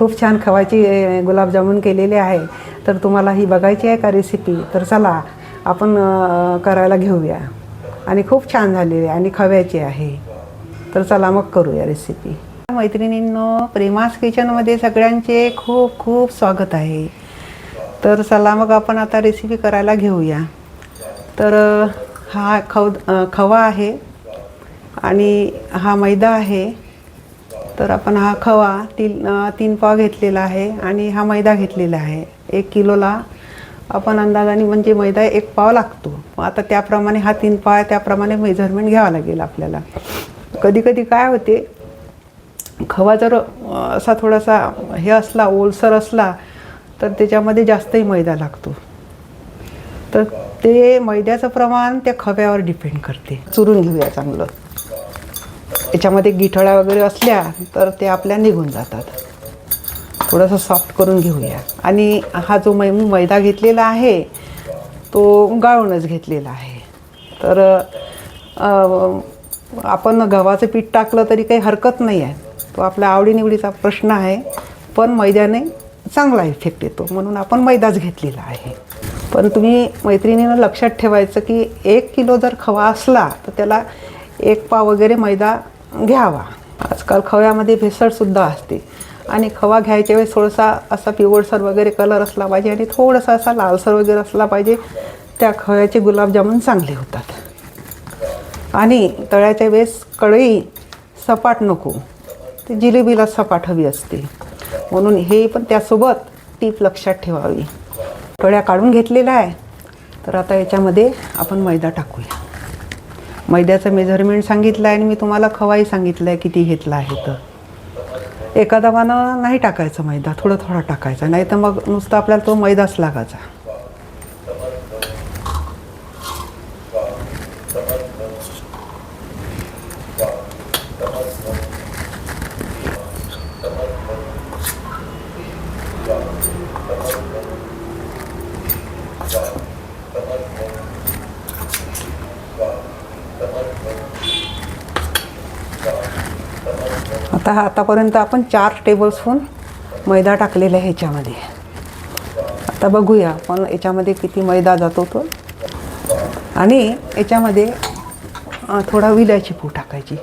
खूप छान खवाची गुलाबजामुन केलेले आहे. तर तुम्हाला ही बघायची आहे का रेसिपी तर चला आपण करायला घेऊया. आणि खूप छान झालेली आहे आणि खव्याची आहे. तर चला मग करूया रेसिपी मैत्रिणींनो प्रेमास किचनमध्ये सगळ्यांचे खूप खूप स्वागत आहे. तर चला मग आपण आता रेसिपी करायला घेऊया. तर हा खव खवा आहे आणि हा मैदा आहे. तर आपण हा खवा तीन तीन पाव घेतलेला आहे आणि हा मैदा घेतलेला आहे. एक किलोला आपण अंदाजाने म्हणजे मैदा एक पाव लागतो. आता त्याप्रमाणे हा तीन पाव आहे त्याप्रमाणे मेजरमेंट घ्यावा लागेल आपल्याला. कधी कधी काय होते खवा जर असा थोडासा हे असला ओलसर असला तर त्याच्यामध्ये जास्तही मैदा लागतो. तर ते मैद्याचं प्रमाण त्या खव्यावर डिपेंड करते. चुरून घेऊया चांगलं. याच्यामध्ये गिठळ्या वगैरे असल्या तर ते आपल्या निघून जातात. थोडंसं सॉफ्ट करून घेऊया. आणि हा जो मै मी मैदा घेतलेला आहे तो गाळूनच घेतलेला आहे. तर आपण गव्हाचं पीठ टाकलं तरी काही हरकत नाही आहे. तो आपल्या आवडीनिवडीचा प्रश्न आहे. पण मैद्याने चांगला इफेक्ट येतो. म्हणून आपण मैदाच घेतलेला आहे. पण तुम्ही मैत्रिणीनं लक्षात ठेवायचं की एक किलो जर खवा असला तर त्याला एक पाव वगैरे मैदा घ्यावा. आजकाल खव्यामध्ये भेसळसुद्धा असते. आणि खवा घ्यायच्या वेळेस थोडासा असा पिवळसर वगैरे कलर असला पाहिजे आणि थोडासा असा लालसर वगैरे असला पाहिजे त्या खव्याचे गुलाबजामुन चांगले होतात. आणि तळ्याच्या वेळेस कढई सपाट नको. ते जिलेबीला सपाट हवी असते. म्हणून हे पण त्यासोबत टीप लक्षात ठेवावी. कळ्या काढून घेतलेला आहे. तर आता याच्यामध्ये आपण मैदा टाकूया. मैद्याचं मेजरमेंट सांगितलं आहे आणि मी तुम्हाला खवाही सांगितलं आहे किती घेतला आहे तर. एका दबानं नाही टाकायचं मैदा थोडं थोडं टाकायचं नाही तर मग नुसतं आपल्याला तो मैदाच लागायचा. आता हा आतापर्यंत आपण चार टेबलस्पून मैदा टाकलेला आहे ह्याच्यामध्ये. आता बघूया आपण याच्यामध्ये किती मैदा जातो तो. आणि याच्यामध्ये थोडा विलायची पूड टाकायची.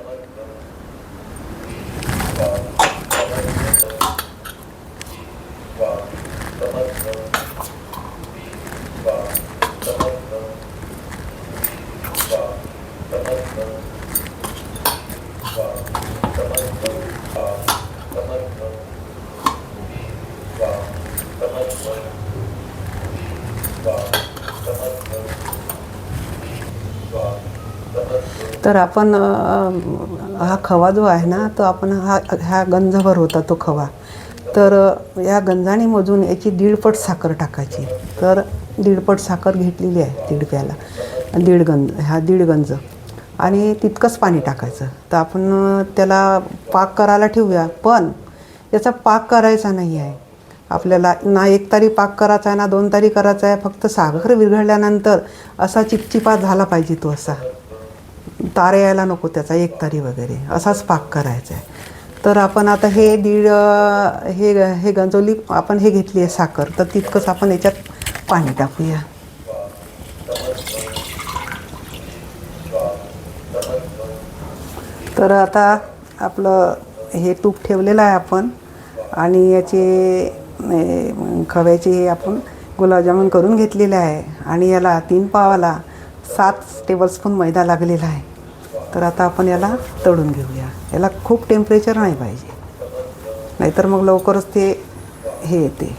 तर आपण हा खवा जो आहे ना तो आपण हा ह्या गंजभर होता तो खवा. तर अं, या गंजाणीमधून याची दीडपट साखर टाकायची. तर दीडपट साखर घेतलेली आहे दीड प्याला दीड गंज हा दीड गंज. आणि तितकंच पाणी टाकायचं. तर आपण त्याला पाक करायला ठेवूया. पण याचा पाक करायचा नाही आहे. आपल्याला ना एक तारी पाक करायचा आहे ना दोन तारी करायचा आहे. फक्त साखर विरघळल्यानंतर असा चिपचिपा झाला पाहिजे तो असा. तारे यायला नको त्याचा एक तारी वगैरे. असाच पाक करायचा आहे तर आपण आता हे दीड हे हे गंजवली आपण हे घेतली आहे साखर तर तितकंच आपण याच्यात पाणी टाकूया. तर आता आपलं हे तूप ठेवलेलं आहे आपण आणि याचे खव्याचे आपण गुलाबजामुन करून घेतलेले आहे. आणि याला तीन पावाला सात टेबलस्पून मैदा लागलेला आहे. तर आता आपण याला तळून घेऊया. याला खूप टेम्परेचर नाही पाहिजे. नाहीतर मग लवकरच ते हे येते.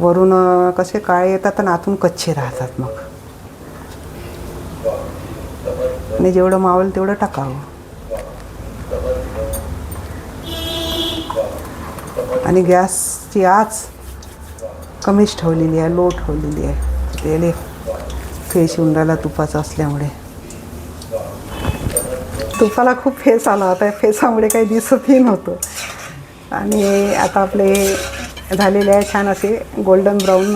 वरून कसे काळे येतात आणि आतून कच्चे राहतात मग. आणि जेवढं मावल तेवढं टाकावं. आणि गॅसची आच कमीच ठेवलेली आहे लो ठेवलेली आहे. तेले फेस येऊन राहिला तुपाचा असल्यामुळे. तुपाला खूप फेस आला होता. फेसामुळे काही दिसतही नव्हतं. आणि आता आपले झालेले आहे छान असे गोल्डन ब्राऊन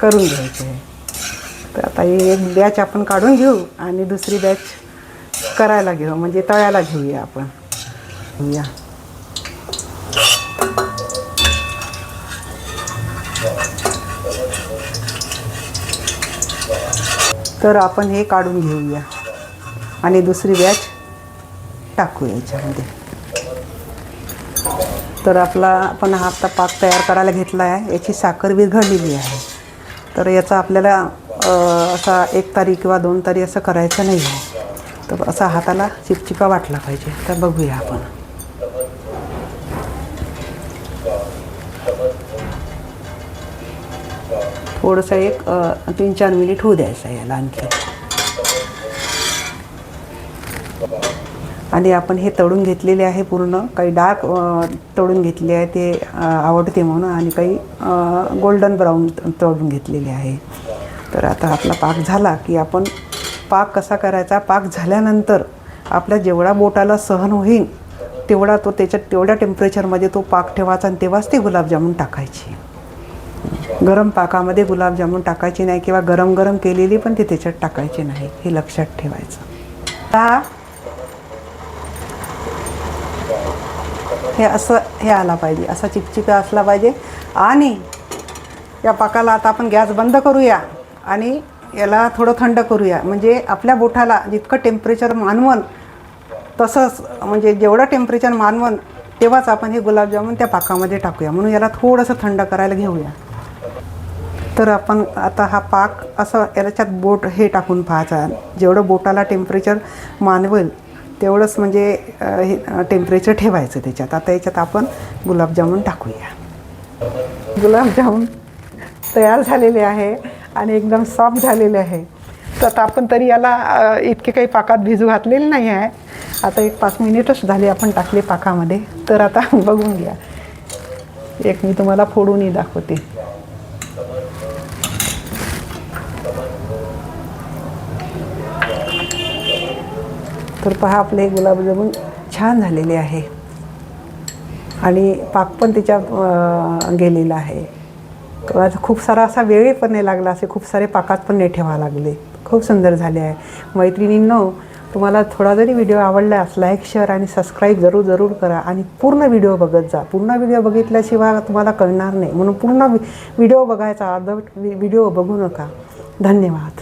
करून घ्यायचे तर आता ही एक बॅच आपण काढून घेऊ आणि दुसरी बॅच करायला घेऊ. म्हणजे तळायला घेऊया आपण. घेऊया तर आपण हे काढून घेऊया. आणि दुसरी बॅच टाकू याच्यामध्ये. तर आपला आपण हा आता पाक तयार करायला घेतला आहे. याची साखर विरघळलेली आहे. तर याचा आपल्याला असा एक तारी किंवा दोन तारी असं करायचं नाही आहे. तर असा हाताला चिपचिपा वाटला पाहिजे. तर बघूया आपण. थोडंसं एक तीन चार मिनिट होऊ द्यायचं आहे याला आणखी. आणि आपण हे तळून घेतलेले आहे पूर्ण. काही डार्क तळून घेतले आहे ते आवडते म्हणून आणि काही गोल्डन ब्राऊन तळून घेतलेले आहे. तर आता आपला पाक झाला की आपण पाक कसा करायचा? पाक झाल्यानंतर आपल्या जेवढा बोटाला सहन होईल तेवढा तो त्याच्यात तेवढ्या टेम्परेचरमध्ये तो पाक ठेवायचा आणि तेव्हाच ते गुलाबजामून टाकायचे. गरम पाकामध्ये गुलाबजामुन टाकायची नाही किंवा गरम गरम केलेली पण ते त्याच्यात टाकायची नाही हे लक्षात ठेवायचं. आता हे असं हे आला पाहिजे असा चिपचिपा असला पाहिजे. आणि या पाकाला आता आपण गॅस बंद करूया आणि याला थोडं थंड करूया. म्हणजे आपल्या बोठाला जितकं टेम्परेचर मानवन तसंच म्हणजे जेवढं टेम्परेचर मानवन तेव्हाच आपण हे गुलाबजामुन त्या पाकामध्ये टाकूया. म्हणून याला थोडंसं थंड करायला घेऊया. तर आपण आता हा पाक असं याच्यात बोट हे टाकून पाहायचा. जेवढं बोटाला टेम्परेचर मानवेल तेवढंच म्हणजे हे टेम्परेचर ठेवायचं त्याच्यात. आता याच्यात आपण गुलाबजामुन टाकूया. गुलाबजामुन तयार झालेले आहे आणि एकदम सॉफ्ट झालेले आहे. तर आता आपण तरी याला इतके काही पाकात भिजू घातलेले नाही आहे. आता एक पाच मिनिटच झाले आपण टाकले पाकामध्ये. तर आता बघून घ्या. एक मी तुम्हाला फोडूनही दाखवते. तर पहा आपले गुलाबजामुन छान झालेले आहे. आणि पाक पण त्याच्या गेलेला आहे. आज खूप सारा असा वेळही पण नाही लागला असे खूप सारे पाकात पण नाही ठेवा लागले. खूप सुंदर झाले आहे. मैत्रिणींनो तुम्हाला थोडा जरी व्हिडिओ आवडला असला लाईक शेअर आणि सबस्क्राईब जरूर जरूर करा. आणि पूर्ण व्हिडिओ बघत जा. पूर्ण व्हिडिओ बघितल्याशिवाय तुम्हाला कळणार नाही. म्हणून पूर्ण व्हिडिओ बघायचा अर्ध व्हिडिओ बघू नका. धन्यवाद.